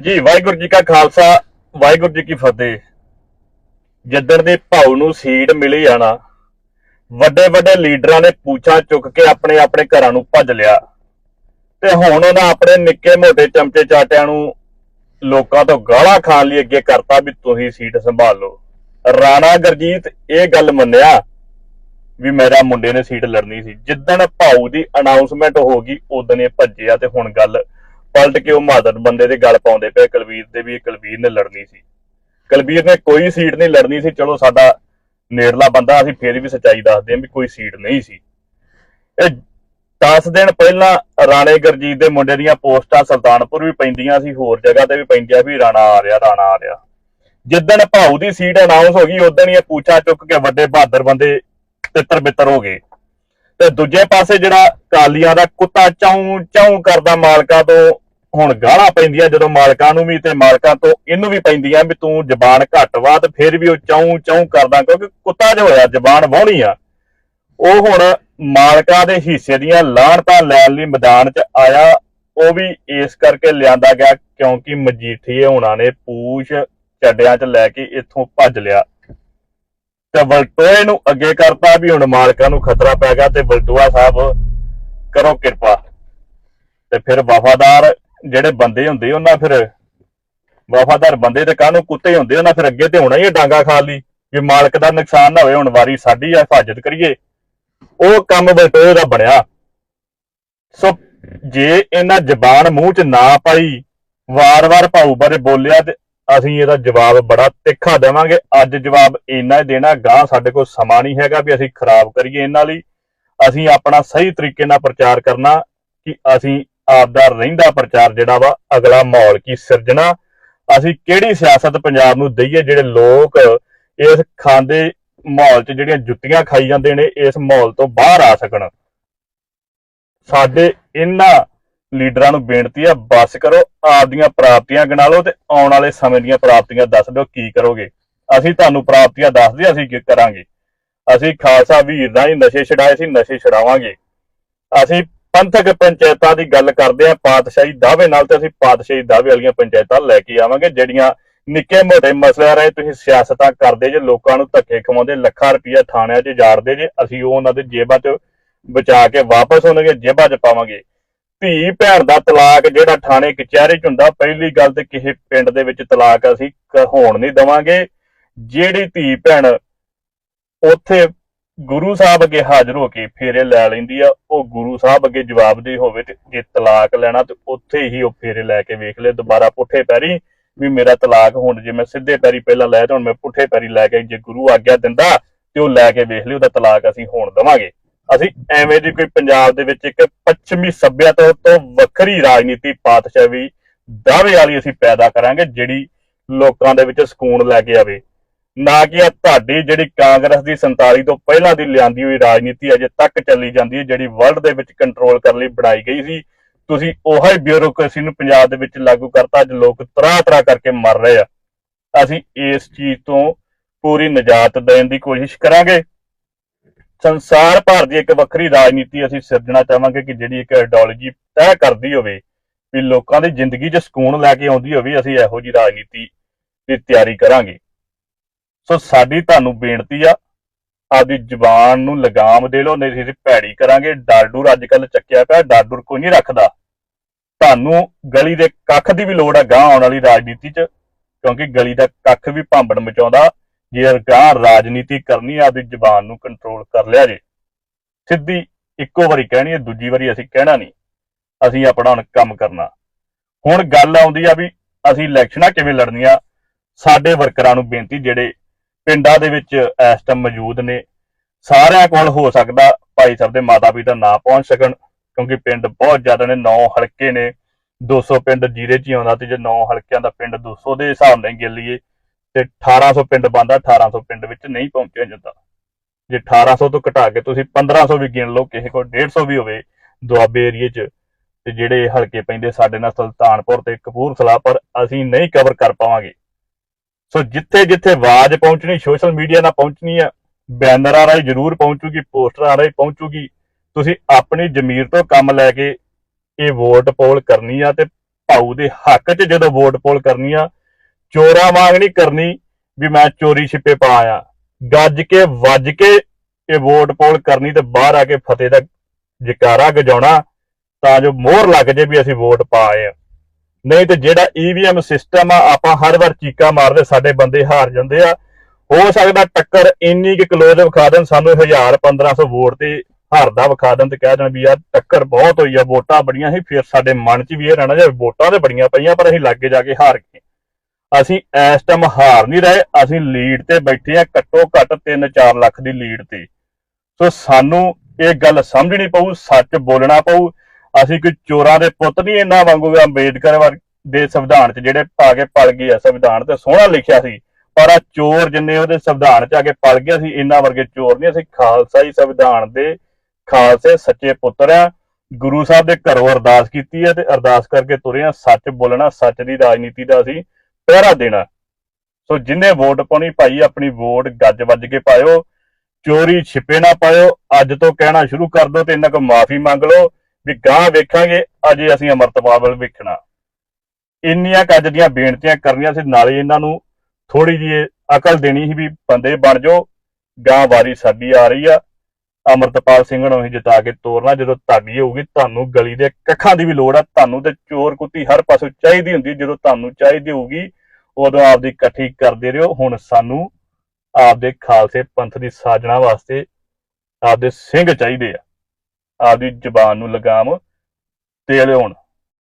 ਜੀ, ਵਾਹਿਗੁਰੂ ਜੀ ਕਾ ਖਾਲਸਾ, ਵਾਹਿਗੁਰੂ ਜੀ ਕੀ ਫਤਿਹ। ਜਿੱਦਣ ਦੇ ਭਾਉ ਨੂੰ ਸੀਟ ਮਿਲੀ ਆ ਵੱਡੇ ਵੱਡੇ ਲੀਡਰਾਂ ਨੇ ਪੂਛਾਂ ਚੁੱਕ ਕੇ ਆਪਣੇ ਆਪਣੇ ਘਰਾਂ ਨੂੰ ਭੱਜ ਲਿਆ। ਤੇ ਹੁਣ ਉਹਨਾਂ ਆਪਣੇ ਨਿੱਕੇ ਮੋਟੇ ਚਮਚੇ ਚਾਟਿਆਂ ਨੂੰ ਲੋਕਾਂ ਤੋਂ ਗਾਲਾਂ ਖਾਣ ਲਈ ਅੱਗੇ ਕਰਤਾ ਵੀ ਤੁਸੀਂ ਸੀਟ ਸੰਭਾਲ ਲਓ। ਰਾਣਾ ਗਰਜੀਤ ਇਹ ਗੱਲ ਮੰਨਿਆ ਵੀ ਮੇਰਾ ਮੁੰਡੇ ਨੇ ਸੀਟ ਲੜਨੀ ਸੀ। ਜਿੱਦਣ ਭਾਊ ਦੀ ਅਨਾਉਂਸਮੈਂਟ ਹੋ ਗਈ ਉਦੋਂ ਇਹ ਭੱਜਿਆ ਤੇ ਹੁਣ ਗੱਲ ਪਲਟ ਕੇ ਉਹ ਮਾਦਰ ਬੰਦੇ ਦੇ ਗੱਲ ਪਾਉਂਦੇ ਪਏ। ਕੁਲਵੀਰ ਦੇ ਵੀ, ਕੁਲਵੀਰ ਨੇ ਲੜਨੀ ਸੀ। ਕੁਲਵੀਰ ਨੇ ਕੋਈ ਸੀਟ ਨਹੀਂ ਲੜਨੀ ਸੀ। ਚਲੋ ਸਾਡਾ ਨੇੜਲਾ ਬੰਦਾ, ਅਸੀਂ ਫੇਰ ਵੀ ਸੱਚਾਈ ਦੱਸਦੇ ਹਾਂ ਵੀ ਕੋਈ ਸੀਟ ਨਹੀਂ ਸੀ। ਇਹ 10 ਦਿਨ ਪਹਿਲਾਂ ਰਾਣੇ ਗਰਜੀਤ ਦੇ ਮੁੰਡੇ ਦੀਆਂ ਪੋਸਟਾਂ ਸੁਲਤਾਨਪੁਰ ਵੀ ਪੈਂਦੀਆਂ ਸੀ, ਹੋਰ ਜਗ੍ਹਾ ਤੇ ਵੀ ਪੈਂਦੀਆਂ ਵੀ ਰਾਣਾ ਆ ਰਿਹਾ, ਰਾਣਾ ਆ ਰਿਹਾ। ਜਿੱਦਣ ਭਾਊ ਦੀ ਸੀਟ ਅਨਾਉਂਸ ਹੋ ਗਈ ਉਦੋਂ ਹੀ ਇਹ ਪੂਛਾ ਚੁੱਕ ਕੇ ਵੱਡੇ ਬਹਾਦਰ ਬੰਦੇ ਤਿੱਤਰ ਬਿੱਤਰ ਹੋ ਗਏ। ਤੇ ਦੂਜੇ ਪਾਸੇ ਜਿਹੜਾ ਕਾਲੀਆਂ ਦਾ ਕੁੱਤਾ ਚਾਉ ਚਾਉ ਕਰਦਾ ਮਾਲਕਾਂ ਤੋਂ ਹੁਣ ਗਾਲਾਂ ਪੈਂਦੀਆਂ ਜਦੋਂ ਮਾਲਕਾਂ ਨੂੰ ਵੀ ਤੇ ਮਾਲਕਾਂ ਤੋਂ ਇਹਨੂੰ ਵੀ ਪੈਂਦੀਆਂ ਵੀ ਤੂੰ ਜ਼ਬਾਨ ਘੱਟ ਵਾ ਤੇ ਫਿਰ ਵੀ ਉਹ ਚਾਉ ਚਾਉ ਕਰਦਾ ਕਿਉਂਕਿ ਕੁੱਤਾ ਜੋ ਹੋਇਆ, ਜ਼ਬਾਨ ਵਾਹਣੀ ਆ। ਉਹ ਹੁਣ ਮਾਲਕਾਂ ਦੇ ਹਿੱਸੇ ਦੀਆਂ ਲਾਹਣਤਾਂ ਲੈਣ ਲਈ ਮੈਦਾਨ 'ਚ ਆਇਆ, ਉਹ ਵੀ ਇਸ ਕਰਕੇ ਲਿਆਂਦਾ ਗਿਆ ਕਿਉਂਕਿ ਮਜੀਠੀਏ ਉਹਨਾਂ ਨੇ ਪੂਛ ਚੱਡਿਆਂ 'ਚ ਲੈ ਕੇ ਇੱਥੋਂ ਭੱਜ ਲਿਆ। ਤੇ ਵਲਟੋਏ ਨੂੰ ਅੱਗੇ ਕਰਤਾ ਵੀ ਹੁਣ ਮਾਲਕਾਂ ਨੂੰ ਖਤਰਾ ਪੈ ਗਿਆ ਤੇ ਵਲਟੋਆ ਸਾਹਿਬ ਕਰੋ ਕਿਰਪਾ। ਤੇ ਫਿਰ ਵਫਾਦਾਰ ਜਿਹੜੇ ਬੰਦੇ ਹੁੰਦੇ, ਉਹਨਾਂ ਫਿਰ ਵਫਾਦਾਰ ਬੰਦੇ ਤੇ ਕਾਹਨੂੰ ਕੁੱਤੇ ਹੁੰਦੇ, ਉਹਨਾਂ ਫਿਰ ਅੱਗੇ ਤੇ ਹੋਣਾ ਹੀ ਹੈ ਡਾਂਗਾ ਖਾ ਲਈ ਜੇ ਮਾਲਕ ਦਾ ਨੁਕਸਾਨ ਨਾ ਹੋਵੇ ਹੁਣ ਵਾਰੀ ਸਾਡੀ ਆ, ਹਿਫਾਜ਼ਤ ਕਰੀਏ। ਉਹ ਕੰਮ ਵਲਟੋਏ ਦਾ ਬਣਿਆ। ਸੋ ਜੇ ਇਹਨਾਂ ਜ਼ਬਾਨ ਮੂੰਹ 'ਚ ਨਾ ਪਾਈ, ਵਾਰ-ਵਾਰ ਭਾਊ ਬਾਰੇ ਬੋਲਿਆ ਤੇ ਅਸੀਂ ਇਹਦਾ ਜਵਾਬ ਬੜਾ ਤਿੱਖਾ ਦੇਵਾਂਗੇ। ਅੱਜ ਜਵਾਬ ਇੰਨਾ ਹੀ ਦੇਣਾ ਗਾਂ ਸਾਡੇ ਕੋਲ ਸਮਾਂ ਨਹੀਂ ਹੈਗਾ ਵੀ ਅਸੀਂ ਖਰਾਬ ਕਰੀਏ ਇਹਨਾਂ ਲਈ। ਅਸੀਂ ਆਪਣਾ ਸਹੀ ਤਰੀਕੇ ਨਾਲ ਪ੍ਰਚਾਰ ਕਰਨਾ ਕਿ ਅਸੀਂ ਆਪਦਾ ਰਹਿੰਦਾ ਪ੍ਰਚਾਰ ਜਿਹੜਾ ਵਾ, ਅਗਲਾ ਮਾਹੌਲ ਕੀ ਸਿਰਜਣਾ? ਅਸੀਂ ਕਿਹੜੀ ਸਿਆਸਤ ਪੰਜਾਬ ਨੂੰ ਦਈਏ ਜਿਹੜੇ ਲੋਕ ਇਸ ਖਾਂਦੇ ਮਾਹੌਲ 'ਚ ਜਿਹੜੀਆਂ ਜੁੱਤੀਆਂ ਖਾਈ ਜਾਂਦੇ ਨੇ, ਇਸ ਮਾਹੌਲ ਤੋਂ ਬਾਹਰ ਆ ਸਕਣ? ਸਾਡੇ ਇਹਨਾਂ ਲੀਡਰਾਂ ਨੂੰ ਬੇਨਤੀ ਹੈ ਬਸ ਕਰੋ, ਆਪਦੀਆਂ ਪ੍ਰਾਪਤੀਆਂ ਗਿਣਾ ਲਓ ਤੇ ਆਉਣ ਵਾਲੇ ਸਮੇਂ ਦੀਆਂ ਪ੍ਰਾਪਤੀਆਂ ਦੱਸ ਦਿਓ ਕੀ ਕਰੋਗੇ। ਅਸੀਂ ਤੁਹਾਨੂੰ ਪ੍ਰਾਪਤੀਆਂ ਦੱਸਦੇ ਅਸੀਂ ਕੀ ਕਰਾਂਗੇ। ਅਸੀਂ ਖਾਲਸਾ ਵੀਰ ਦਾ ਹੀ ਨਸ਼ੇ ਛਡਾਏ ਸੀ ਨਸ਼ੇ ਛਡਾਵਾਂਗੇ। ਅਸੀਂ ਪੰਥਕ ਪੰਚਾਇਤਾਂ ਦੀ ਗੱਲ ਕਰਦੇ ਹਾਂ ਪਾਤਸ਼ਾਹੀ ਦਾਅਵੇ ਨਾਲ ਤੇ ਅਸੀਂ ਪਾਤਸ਼ਾਹੀ ਦਾਅਵੇ ਵਾਲੀਆਂ ਪੰਚਾਇਤਾਂ ਲੈ ਕੇ ਆਵਾਂਗੇ, ਜਿਹੜੀਆਂ ਨਿੱਕੇ ਮੋਟੇ ਮਸਲਿਆਂ ਰਹੇ ਤੁਸੀਂ ਸਿਆਸਤਾਂ ਕਰਦੇ ਜੇ, ਲੋਕਾਂ ਨੂੰ ਧੱਕੇ ਖਵਾਉਂਦੇ, ਲੱਖਾਂ ਰੁਪਈਆ ਥਾਣਿਆਂ 'ਚ ਜਾੜਦੇ ਜੇ, ਅਸੀਂ ਉਹ ਉਹਨਾਂ ਦੇ ਜੇਬਾਂ 'ਚ ਬਚਾ ਕੇ ਵਾਪਸ ਉਹਨਾਂ ਦੀਆਂ ਜੇਬਾਂ 'ਚ ਪਾਵਾਂਗੇ। ਧੀ ਭੈਣ ਦਾ ਤਲਾਕ ਜਿਹੜਾ ਥਾਣੇ ਕਚਹਿਰੇ 'ਚ ਹੁੰਦਾ, ਪਹਿਲੀ ਗੱਲ ਤੇ ਕਿਸੇ ਪਿੰਡ ਦੇ ਵਿੱਚ ਤਲਾਕ ਅਸੀਂ ਹੋਣ ਨਹੀਂ ਦਵਾਂਗੇ। ਜਿਹੜੀ ਧੀ ਭੈਣ ਉੱਥੇ ਗੁਰੂ ਸਾਹਿਬ ਅੱਗੇ ਹਾਜ਼ਰ ਹੋ ਕੇ ਫੇਰੇ ਲੈ ਲੈਂਦੀ ਆ, ਉਹ ਗੁਰੂ ਸਾਹਿਬ ਅੱਗੇ ਜਵਾਬਦੇਹ ਹੋਵੇ ਤੇ ਜੇ ਤਲਾਕ ਲੈਣਾ ਤੇ ਉੱਥੇ ਹੀ ਉਹ ਫੇਰੇ ਲੈ ਕੇ ਵੇਖ ਲੈ, ਦੁਬਾਰਾ ਪੁੱਠੇ ਪੈਰੀ ਵੀ ਮੇਰਾ ਤਲਾਕ ਹੁਣ ਜੇ ਮੈਂ ਸਿੱਧੇ ਪੈਰੀ ਪਹਿਲਾਂ ਲੈ ਤੇ ਹੁਣ ਮੈਂ ਪੁੱਠੇ ਪੈਰੀ ਲੈ ਕੇ ਜੇ ਗੁਰੂ ਆਗਿਆ ਦਿੰਦਾ ਤੇ ਉਹ ਲੈ ਕੇ ਵੇਖ ਲਈ ਉਹਦਾ ਤਲਾਕ ਅਸੀਂ ਹੋਣ ਦਵਾਂਗੇ। ਅਸੀਂ ਐਵੇਂ ਦੀ ਕੋਈ ਪੰਜਾਬ ਦੇ ਵਿੱਚ ਇੱਕ ਪੱਛਮੀ ਸੱਭਿਅਤਾ ਤੋਂ ਵੱਖਰੀ ਰਾਜਨੀਤੀ ਪਾਤਸ਼ਾਹੀ ਦਾਅਵੇ ਵਾਲੀ ਅਸੀਂ ਪੈਦਾ ਕਰਾਂਗੇ, ਜਿਹੜੀ ਲੋਕਾਂ ਦੇ ਵਿੱਚ ਸਕੂਨ ਲੈ ਕੇ ਆਵੇ। ਨਾ ਕਿ ਆ ਤੁਹਾਡੀ ਜਿਹੜੀ ਕਾਂਗਰਸ ਦੀ 47 ਤੋਂ ਪਹਿਲਾਂ ਦੀ ਲਿਆਂਦੀ ਹੋਈ ਰਾਜਨੀਤੀ ਅਜੇ ਤੱਕ ਚੱਲੀ ਜਾਂਦੀ ਹੈ, ਜਿਹੜੀ ਵਰਲਡ ਦੇ ਵਿੱਚ ਕੰਟਰੋਲ ਕਰਨ ਲਈ ਬਣਾਈ ਗਈ ਸੀ। ਤੁਸੀਂ ਉਹੀ ਬਿਊਰੋਕ੍ਰੇਸੀ ਨੂੰ ਪੰਜਾਬ ਦੇ ਵਿੱਚ ਲਾਗੂ ਕਰਤਾ, ਅੱਜ ਲੋਕ ਤਰਾ ਤਰਾ ਕਰਕੇ ਮਰ ਰਹੇ ਆ। ਅਸੀਂ ਇਸ ਚੀਜ਼ ਤੋਂ ਪੂਰੀ ਨਜਾਤ ਦੇਣ ਦੀ ਕੋਸ਼ਿਸ਼ ਕਰਾਂਗੇ। ਸੰਸਾਰ ਭਰ ਦੀ ਇੱਕ ਵੱਖਰੀ ਰਾਜਨੀਤੀ ਅਸੀਂ ਸਿਰਜਣਾ ਚਾਹਾਂਗੇ ਕਿ ਜਿਹੜੀ ਇੱਕ ਆਈਡੀਓਲੋਜੀ ਤੈਅ ਕਰਦੀ ਹੋਵੇ, ਵੀ ਲੋਕਾਂ ਦੀ ਜ਼ਿੰਦਗੀ 'ਚ ਸਕੂਨ ਲੈ ਕੇ ਆਉਂਦੀ ਹੋਵੇ, ਅਸੀਂ ਇਹੋ ਜੀ ਰਾਜਨੀਤੀ ਦੀ ਤਿਆਰੀ ਕਰਾਂਗੇ। ਸੋ ਸਾਡੀ ਤੁਹਾਨੂੰ ਬੇਨਤੀ ਆ, ਆਪਦੀ ਜ਼ੁਬਾਨ ਨੂੰ ਲਗਾਮ ਦੇ ਲਓ, ਨਹੀਂ ਅਸੀਂ ਭੈੜੀ ਕਰਾਂਗੇ। ਡਾਰਡੂਰ ਅੱਜ ਕੱਲ ਚੱਕਿਆ ਪਿਆ ਡਾਰਡੂਰ ਕੋਈ ਨਹੀਂ ਰੱਖਦਾ। ਤੁਹਾਨੂੰ ਗਲੀ ਦੇ ਕੱਖ ਦੀ ਵੀ ਲੋੜ ਆ ਗਾਂ ਆਉਣ ਵਾਲੀ ਰਾਜਨੀਤੀ 'ਚ, ਕਿਉਂਕਿ ਗਲੀ ਦਾ ਕੱਖ ਵੀ ਭਾਂਬੜ ਮਚਾਉਂਦਾ। ਜੇ ਗਾਂ ਰਾਜਨੀਤੀ ਕਰਨੀ ਆ, ਆਪਦੀ ਜ਼ੁਬਾਨ ਨੂੰ ਕੰਟਰੋਲ ਕਰ ਲਿਆ ਜੇ। ਸਿੱਧੀ ਇੱਕੋ ਵਾਰੀ ਕਹਿਣੀ ਹੈ ਦੂਜੀ ਵਾਰੀ ਅਸੀਂ ਕਹਿਣਾ ਨਹੀਂ। ਅਸੀਂ ਆਪਣਾ ਹੁਣ ਕੰਮ ਕਰਨਾ। ਹੁਣ ਗੱਲ ਆਉਂਦੀ ਆ ਵੀ ਅਸੀਂ ਇਲੈਕਸ਼ਨਾਂ ਕਿਵੇਂ ਲੜਨੀਆਂ। ਸਾਡੇ ਵਰਕਰਾਂ ਨੂੰ ਬੇਨਤੀ, ਜਿਹੜੇ ਪਿੰਡਾਂ ਦੇ ਵਿੱਚ ਇਸ ਟਾਈਮ ਮੌਜੂਦ ਨੇ। ਸਾਰਿਆਂ ਕੋਲ ਹੋ ਸਕਦਾ ਭਾਈ ਸਾਹਿਬ ਦੇ ਮਾਤਾ ਪਿਤਾ ਨਾ ਪਹੁੰਚ ਸਕਣ, ਕਿਉਂਕਿ ਪਿੰਡ ਬਹੁਤ ਜ਼ਿਆਦਾ ਨੇ 9 ਹਲਕੇ ਨੇ। 200 ਪਿੰਡ ਜੀਰੇ 'ਚ ਹੀ ਆਉਂਦਾ ਤੇ ਜੇ 9 ਹਲਕਿਆਂ ਦਾ ਪਿੰਡ 200 ਦੇ ਹਿਸਾਬ ਨਾਲ ਗਿਣ ਲਈਏ, ਤੇ 1800 ਪਿੰਡ ਬੰਦਾ 1800 ਪਿੰਡ ਵਿੱਚ ਨਹੀਂ ਪਹੁੰਚਿਆ ਜਾਂਦਾ। ਜੇ 1800 ਤੋਂ ਘਟਾ ਕੇ ਤੁਸੀਂ 1500 ਵੀ ਗਿਣ ਲਓ, ਕਿਸੇ ਕੋਲ 150 ਵੀ ਹੋਵੇ ਦੁਆਬੇ ਏਰੀਏ 'ਚ, ਤੇ ਜਿਹੜੇ ਹਲਕੇ ਪੈਂਦੇ ਸਾਡੇ ਨਾਲ ਸੁਲਤਾਨਪੁਰ ਤੇ ਕਪੂਰਥਲਾ, ਪਰ ਅਸੀਂ ਨਹੀਂ ਕਵਰ ਕਰ ਪਾਵਾਂਗੇ। ਸੋ ਜਿੱਥੇ ਜਿੱਥੇ ਆਵਾਜ਼ ਪਹੁੰਚਣੀ ਸੋਸ਼ਲ ਮੀਡੀਆ ਨਾਲ ਪਹੁੰਚਣੀ ਆ ਬੈਨਰਾਂ ਰਾਹੀਂ ਜ਼ਰੂਰ ਪਹੁੰਚੂਗੀ ਪੋਸਟਰਾਂ ਰਾਹੀਂ ਪਹੁੰਚੂਗੀ। ਤੁਸੀਂ ਆਪਣੀ ਜ਼ਮੀਰ ਤੋਂ ਕੰਮ ਲੈ ਕੇ ਇਹ ਵੋਟ ਪੋਲ ਕਰਨੀ ਆ ਤੇ ਭਾਊ ਦੇ ਹੱਕ 'ਚ ਜਦੋਂ ਵੋਟ ਪੋਲ ਕਰਨੀ ਆ, ਚੋਰਾਂ ਵਾਂਗ ਨਹੀਂ ਕਰਨੀ ਵੀ ਮੈਂ ਚੋਰੀ ਛਿਪੇ ਪਾ ਆਇਆ। ਗੱਜ ਕੇ, ਵੱਜ ਕੇ ਇਹ ਵੋਟ ਪੋਲ ਕਰਨੀ ਤੇ ਬਾਹਰ ਆ ਕੇ ਫਤਿਹ ਦਾ ਜਕਾਰਾ ਗਜਾਉਣਾ ਤਾਂ ਜੋ ਮੋਹਰ ਲੱਗ ਜੇ ਵੀ ਅਸੀਂ ਵੋਟ ਪਾ ਆਏ ਆ। ਨਹੀਂ ਤੇ ਜਿਹੜਾ ਈਵੀਐਮ ਸਿਸਟਮ ਆ, ਆਪਾਂ ਹਰ ਵਾਰ ਚੀਕਾ ਮਾਰਦੇ, ਸਾਡੇ ਬੰਦੇ ਹਾਰ ਜਾਂਦੇ ਆ। ਹੋ ਸਕਦਾ ਟੱਕਰ ਇੰਨੀ ਕਿ ਕਲੋਜ਼ ਵਿਖਾ ਦੇਣ, ਸਾਨੂੰ 1000 1500 ਵੋਟ ਤੇ ਹਾਰਦਾ ਵਿਖਾ ਦੇਣ ਤੇ ਕਹਿ ਦੇਣ ਵੀ ਯਾਰ ਟੱਕਰ ਬਹੁਤ ਹੋਈ ਆ, ਵੋਟਾਂ ਬੜੀਆਂ ਸੀ, ਫਿਰ ਸਾਡੇ ਮਨ 'ਚ ਵੀ ਇਹ ਰਹਿਣਾ ਜੇ ਵੋਟਾਂ ਤੇ ਬੜੀਆਂ ਪਈਆਂ, ਪਰ ਅਸੀਂ ਲਾਗੇ ਜਾ ਕੇ ਹਾਰ ਗਏ। ਅਸੀਂ ਇਸ ਟਾਈਮ ਹਾਰ ਨਹੀਂ ਰਹੇ, ਅਸੀਂ ਲੀਡ ਤੇ ਬੈਠੇ ਆ, ਘੱਟੋ ਘੱਟ 3-4 ਲੱਖ ਦੀ ਲੀਡ ਤੇ। ਸੋ ਸਾਨੂੰ ਇਹ ਗੱਲ ਸਮਝਣੀ ਪਊ, ਸੱਚ ਬੋਲਣਾ ਪਊ ਅਸੀਂ ਕੋਈ ਚੋਰਾਂ ਦੇ ਪੁੱਤ ਨਹੀਂ ਇਹਨਾਂ ਵਾਂਗੂ ਅੰਬੇਡਕਰ ਵਰ- ਦੇ ਸੰਵਿਧਾਨ 'ਚ ਜਿਹੜੇ ਪਾ ਕੇ ਪਲ ਗਏ ਆ, ਸੰਵਿਧਾਨ ਤੇ ਸੋਹਣਾ ਲਿਖਿਆ ਸੀ। ਪਰ ਆ ਚੋਰ ਜਿੰਨੇ ਉਹਦੇ ਸੰਵਿਧਾਨ 'ਚ ਆ ਕੇ ਪਲ ਗਿਆ ਸੀ ਇਹਨਾਂ ਵਰਗੇ ਚੋਰ ਨਹੀਂ, ਅਸੀਂ ਖਾਲਸਾ ਹੀ ਸੰਵਿਧਾਨ ਦੇ ਖਾਲਸੇ ਸੱਚੇ ਪੁੱਤਰ ਆ। ਗੁਰੂ ਸਾਹਿਬ ਦੇ ਘਰੋਂ ਅਰਦਾਸ ਕੀਤੀ ਹੈ ਤੇ ਅਰਦਾਸ ਕਰਕੇ ਤੁਰੇ ਆ ਸੱਚ ਬੋਲਣਾ, ਸੱਚ ਦੀ ਰਾਜਨੀਤੀ ਦਾ ਅਸੀਂ ਪਹਿਰਾ ਦੇਣਾ। ਸੋ ਜਿੰਨੇ ਵੋਟ ਪਾਉਣੀ ਭਾਈ, ਆਪਣੀ ਵੋਟ ਗੱਜ ਵੱਜ ਕੇ ਪਾਇਓ, ਚੋਰੀ ਛਿਪੇ ਨਾ ਪਾਇਓ, ਅੱਜ ਤੋਂ ਕਹਿਣਾ ਸ਼ੁਰੂ ਕਰ ਦਿਓ ਤੇ ਇਹਨਾਂ ਕੋ ਮਾਫੀ ਮੰਗ ਲਓ। ਵੀ ਗਾਂ ਵੇਖਾਂਗੇ, ਅਜੇ ਅਸੀਂ ਅਮਰਤਪਾਲ ਵੱਲ ਵੇਖਣਾ। ਇੰਨੀਆਂ ਕੱਜ ਦੀਆਂ ਬੇਨਤੀਆਂ ਕਰਨੀਆਂ ਸੀ, ਨਾਲੇ ਇਹਨਾਂ ਨੂੰ ਥੋੜੀ ਜਿਹੀ ਅਕਲ ਦੇਣੀ ਸੀ ਵੀ ਬੰਦੇ ਬਣ ਜਾਓ ਗਾਂ ਵਾਰੀ ਸਾਡੀ ਆ ਰਹੀ ਆ। ਅਮਰਤਪਾਲ ਸਿੰਘ ਨੂੰ ਅਸੀਂ ਜਿਤਾ ਕੇ ਤੋਰਨਾ, ਜਦੋਂ ਤੁਹਾਡੀ ਹੋਊਗੀ, ਤੁਹਾਨੂੰ ਗਲੀ ਦੇ ਕੱਖਾਂ ਦੀ ਵੀ ਲੋੜ ਆ, ਤੁਹਾਨੂੰ ਤੇ ਚੋਰ ਕੁੱਤੀ ਹਰ ਪਾਸੋਂ ਚਾਹੀਦੀ ਹੁੰਦੀ, ਜਦੋਂ ਤੁਹਾਨੂੰ ਚਾਹੀਦੀ ਹੋਊਗੀ, ਉਦੋਂ ਆਪਦੀ ਇਕੱਠੀ ਕਰਦੇ ਰਹੋ। ਹੁਣ ਸਾਨੂੰ ਆਪਦੇ ਖਾਲਸੇ ਪੰਥ ਦੀ ਸਾਜਣਾ ਵਾਸਤੇ ਆਪਦੇ ਸਿੰਘ ਚਾਹੀਦੇ ਆ। ਆਪਦੀ ਜ਼ਬਾਨ ਨੂੰ ਲਗਾਮ ਤੇ ਲਿਆਉਣ